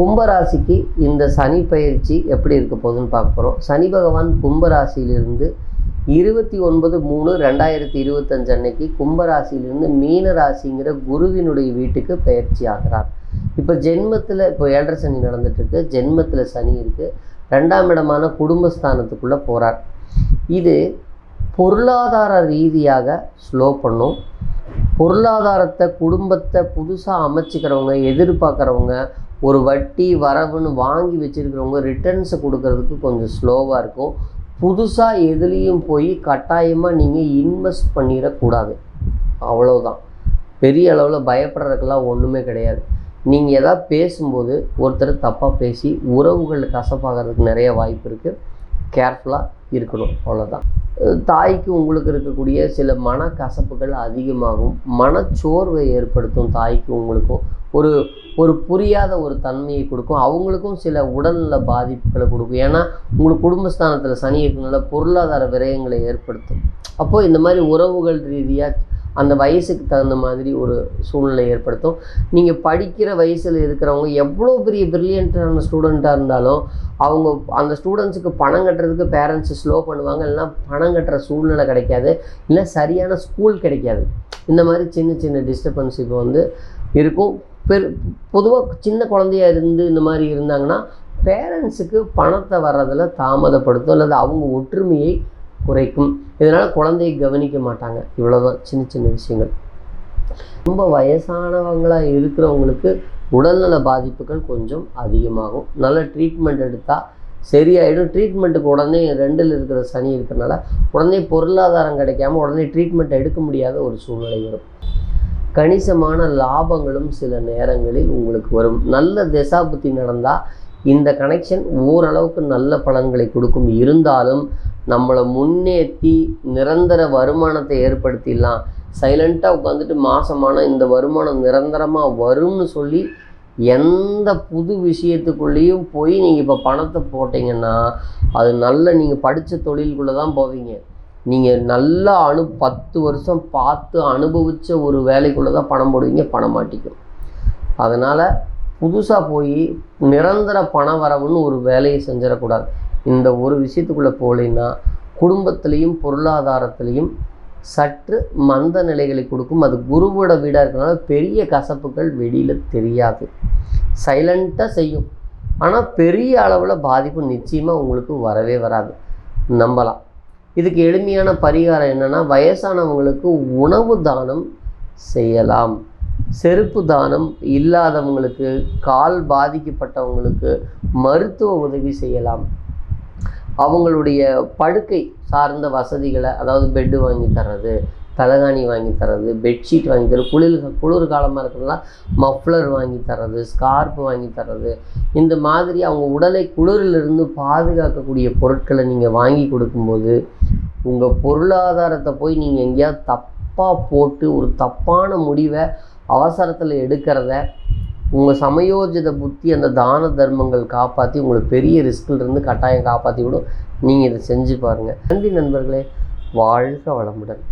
கும்பராசிக்கு இந்த சனி பயிற்சி எப்படி இருக்க போகுதுன்னு பார்க்க போகிறோம் சனி பகவான் கும்பராசியிலிருந்து இருபத்தி ஒன்பது மூணு ரெண்டாயிரத்தி இருபத்தஞ்சு அன்னைக்கு கும்பராசியிலிருந்து மீன ராசிங்கிற குருவினுடைய வீட்டுக்கு பயிற்சி ஆகிறார். இப்போ ஜென்மத்தில் இப்போ ஏழரை சனி நடந்துட்டுருக்கு ஜென்மத்தில் சனி இருக்குது ரெண்டாம் இடமான குடும்பஸ்தானத்துக்குள்ளே போகிறார் இது பொருளாதார ரீதியாக ஸ்லோ பண்ணும். பொருளாதாரத்தை குடும்பத்தை புதுசாக அமைச்சிக்கிறவங்க எதிர்பார்க்குறவங்க ஒரு வட்டி வரவுன்னு வாங்கி வச்சுருக்கிறவங்க ரிட்டர்ன்ஸை கொடுக்கறதுக்கு கொஞ்சம் ஸ்லோவாக இருக்கும். புதுசாக எதுலேயும் போய் கட்டாயமாக நீங்கள் இன்வெஸ்ட் பண்ணிடக்கூடாது அவ்வளோதான் பெரிய அளவில் பயப்படுறதுக்கெல்லாம் ஒன்றுமே கிடையாது. நீங்கள் எதாவது பேசும்போது ஒருத்தர் தப்பாக பேசி உறவுகள் கசப்பாகிறதுக்கு நிறைய வாய்ப்பு இருக்குது கேர்ஃபுல்லாக இருக்கணும். அவ்வளோதான் தாய்க்கு உங்களுக்கு இருக்கக்கூடிய சில மனக்கசப்புகள் அதிகமாகும். மனச்சோர்வை ஏற்படுத்தும் தாய்க்கு உங்களுக்கும் ஒரு ஒரு புரியாத ஒரு தன்மையை கொடுக்கும். அவங்களுக்கும் சில உடல்நல பாதிப்புகளை கொடுக்கும். ஏன்னா உங்களுக்கு குடும்பஸ்தானத்தில் சனி இருக்கனால பொருளாதார விரயங்களை ஏற்படுத்தும். அப்போது இந்த மாதிரி உறவுகள் ரீதியாக அந்த வயசுக்கு தகுந்த மாதிரி ஒரு சூழ்நிலை ஏற்படுத்தும். நீங்கள் படிக்கிற வயசில் இருக்கிறவங்க எவ்வளோ பெரிய பிரில்லியண்ட்டான ஸ்டூடெண்ட்டாக இருந்தாலும் அவங்க அந்த ஸ்டூடெண்ட்ஸுக்கு பணம் கட்டுறதுக்கு பேரண்ட்ஸ் ஸ்லோ பண்ணுவாங்க இல்லைனா பணம் கட்டுற சூழ்நிலை கிடைக்காது இல்லை சரியான ஸ்கூல் கிடைக்காது. இந்த மாதிரி சின்ன சின்ன டிஸ்டர்பன்ஸ் இப்போ வந்து இருக்கும். பெரு பொதுவாக சின்ன குழந்தையா இருந்து இந்த மாதிரி இருந்தாங்கன்னா பேரண்ட்ஸுக்கு பணத்தை வர்றதில் தாமதப்படுத்தும் அல்லது அவங்க ஒற்றுமையை குறைக்கும். இதனால் குழந்தையை கவனிக்க மாட்டாங்க. இவ்வளோதான் சின்ன சின்ன விஷயங்கள். ரொம்ப வயசானவங்களாக இருக்கிறவங்களுக்கு உடல்நல பாதிப்புகள் கொஞ்சம் அதிகமாகும். நல்ல ட்ரீட்மெண்ட் எடுத்தால் சரியாயிடும். ட்ரீட்மெண்ட்டுக்கு உடனே ரெண்டில் இருக்கிற சனி இருக்கிறனால உடனே பொருளாதாரம் கிடைக்காம உடனே ட்ரீட்மெண்ட் எடுக்க முடியாத ஒரு சூழ்நிலை வரும். கணிசமான லாபங்களும் சில நேரங்களில் உங்களுக்கு வரும். நல்ல திசாபுத்தி நடந்தால் இந்த கனெக்ஷன் ஓரளவுக்கு நல்ல பலன்களை கொடுக்கும். இருந்தாலும் நம்மளை முன்னேற்றி நிரந்தர வருமானத்தை ஏற்படுத்திடலாம். சைலண்ட்டாக உட்காந்துட்டு மாசமான இந்த வருமானம் நிரந்தரமாக வரும்னு சொல்லி எந்த புது விஷயத்துக்குள்ளேயும் போய் நீங்கள் இப்போ பணத்தை போட்டிங்கன்னா அது நல்ல நீங்கள் படித்த தொழிலுக்குள்ளே தான் போவீங்க. நீங்கள் நல்லா அனு பத்து வருஷம் பார்த்து அனுபவித்த ஒரு வேலைக்குள்ளே தான் பணம் போடுவீங்க பணம் மாட்டிக்கும். அதனால் புதுசாக போய் நிரந்தர பண வரவுன்னு ஒரு வேலையை செஞ்சிடக்கூடாது. இந்த ஒரு விஷயத்துக்குள்ளே போகலைன்னா குடும்பத்திலையும் பொருளாதாரத்திலையும் சற்று மந்த நிலைகளை கொடுக்கும். அது குருவோட வீடாக இருக்கிறனால பெரிய கசப்புகள் வெளியில் தெரியாது. சைலண்ட்டாக செய்யும். ஆனால் பெரிய அளவில் பாதிப்பு நிச்சயமாக உங்களுக்கு வரவே வராது. நம்பலாம். இதுக்கு எளிமையான பரிகாரம் என்னென்னா வயசானவங்களுக்கு உணவு தானம் செய்யலாம். செருப்பு தானம் இல்லாதவங்களுக்கு கால் பாதிக்கப்பட்டவங்களுக்கு மருத்துவ உதவி செய்யலாம். அவங்களுடைய படுக்கை சார்ந்த வசதிகளை அதாவது பெட்டு வாங்கி தர்றது தலகாணி வாங்கி தர்றது பெட்ஷீட் வாங்கி தர்றது குளிர் குளிர் காலமாக இருக்கிறதுலாம் மஃப்ளர் வாங்கி தர்றது ஸ்கார்ப் வாங்கி தர்றது இந்த மாதிரி அவங்க உடலை குளிரிலிருந்து பாதுகாக்கக்கூடிய பொருட்களை நீங்கள் வாங்கி கொடுக்கும்போது உங்கள் பொருளாதாரத்தை போய் நீங்கள் எங்கேயாவது தப்பாக போட்டு ஒரு தப்பான முடிவை அவசரத்தில் எடுக்கிறத உங்கள் சமயோஜித புத்தி அந்த தான தர்மங்கள் காப்பாற்றி உங்களுக்கு பெரிய ரிஸ்கிலிருந்து கட்டாயம் காப்பாற்றி விடும். நீங்கள் இதை செஞ்சு பாருங்கள் நன்றி நண்பர்களே. வாழ்க வளமுடன்.